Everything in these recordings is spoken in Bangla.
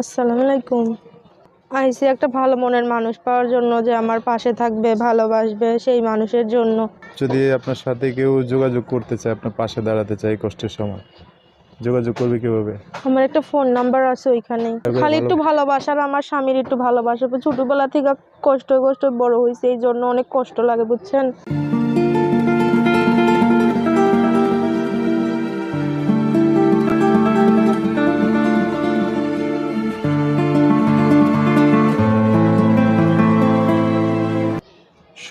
আসসালামু আলাইকুম। আইসি একটা ভালো মনের মানুষ পাওয়ার জন্য যে আমার পাশে থাকবে ভালোবাসবে সেই মানুষের জন্য। যদি আপনার সাথে কেউ যোগাযোগ করতে চায় আপনার পাশে দাঁড়াতে চায় এই কষ্টের সময় যোগাযোগ করবে কীভাবে? আমার একটা ফোন নাম্বার আছে ওইখানে। খালি একটু ভালোবাসার আমার স্বামীর একটু ভালোবাসা। ছোটবেলা থেকে কষ্ট কষ্ট বড় হয়েছে এই জন্য অনেক কষ্ট লাগে বুঝছেন?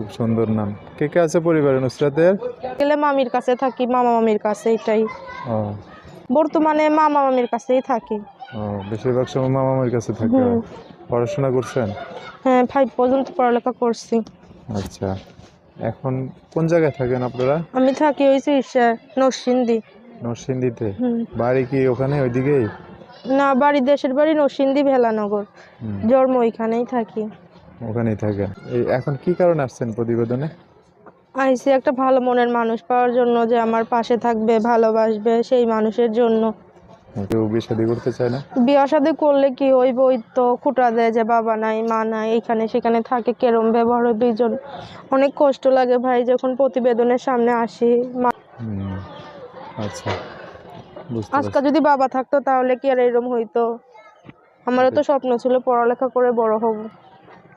খুব সুন্দর নাম। কে কে আছে পরিবারে নুসরাতের? গেলে মামির কাছে থাকি মামা মামির কাছে এটাই। ও। বর্তমানে মামা মামির কাছেই থাকি। ও বেশিরভাগ সময় মামা মামির কাছে থাকে। হুম। পড়াশোনা করছেন? হ্যাঁ ফাইভ পর্যন্ত পড়ালেখা করছি। আচ্ছা। এখন কোন জায়গায় থাকেন আপনারা? আমি থাকি ওই শীর্ষে নরসিংদী। নরসিংদীতে? হুম। বাড়ি কি ওখানে ওইদিকেই? না বাড়ি দেশের বাড়ি নরসিংদী ভেলানগর। হুম, জন্ম ওইখানেই থাকি। ওখানেই থাকেন এই এখন কি কারণে আসছেন প্রতিবেদনে? আইসি একটা ভালো মনের মানুষ পাওয়ার জন্য যে আমার পাশে থাকবে ভালোবাসবে সেই মানুষের জন্য। কেউ বিয়ে শাদী করতে চায় না? বিয়ে শাদী করলে কি ওই তো খুঁটা দেয় যে বাবা নাই মা নাই এখানে সেখানে থাকে কেরম ব্যবহার হয় দুইজন অনেক কষ্ট লাগে ভাই যখন প্রতিবেদনের সামনে আসি মা- আচ্ছা বুঝতে আজকে যদি বাবা থাকতো তাহলে কি আর এরকম হইতো? আমারও তো স্বপ্ন ছিল পড়ালেখা করে বড় হব।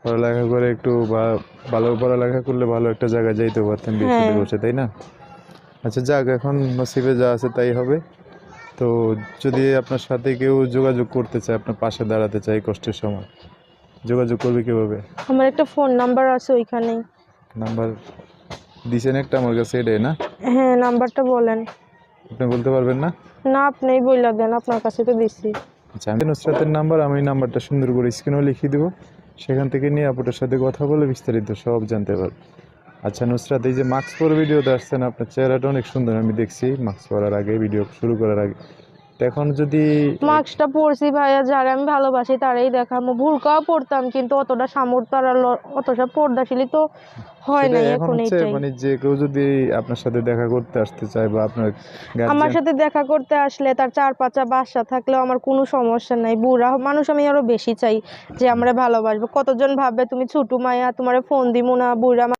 পড়ালেখা করে একটু বা ভালো পড়ালেখা করলে ভালো একটা জায়গায় যাইতে পারতেন বিয়ে হ্যাঁ। বসে তাই না? আচ্ছা যাক এখন নসিবে যা আছে তাই হবে। তো যদি আপনার সাথে কেউ যোগাযোগ করতে চায় আপনার পাশে দাঁড়াতে চায় কষ্টের সময় যোগাযোগ করবে কীভাবে? আমার একটা ফোন নাম্বার আছে ওইখানেই। নাম্বার দিছেন একটা আমার কাছে এটাই না? হ্যাঁ নাম্বারটা বলেন। আপনি বলতে পারবেন না? না আপনিই বইলা দেন আপনার কাছে তো দিছি। আচ্ছা আমি নুসরাতের নাম্বার আমি নাম্বারটা সুন্দর করে স্ক্রিনেও লিখিয়ে দেবো। সেখান থেকে নিয়ে আপুটার সাথে কথা বলে বিস্তারিত সব জানতে পারবে। আচ্ছা নুসরাত, এই যে মাস্ক পরে ভিডিওতে আসছেন, আপনার চেহারাটা অনেক সুন্দর, আমি দেখছি। মাস্ক পরার আগে ভিডিও শুরু করার আগে। এখন যদি মাস্কটা পরছি ভাইয়া যারা আমি ভালোবাসি তারাই দেখামো ভুলকাও পড়তাম কিন্তু অতটা সামর্থ্য আর অতটা পর্দাশীলই তো হয় এখন এখন এইটাই। মানে যে কেউ যদি আপনার সাথে দেখা করতে আসতে চায় বা আপনার আমার সাথে দেখা করতে আসলে তার চার পাঁচটা বাসা থাকলেও আমার কোনো সমস্যা নাই। বুড়া মানুষ আমি আরও বেশি চাই যে আমরা ভালোবাসবো। কতজন ভাববে তুমি ছোট মায়া তোমার ফোন দিমু না বুড়া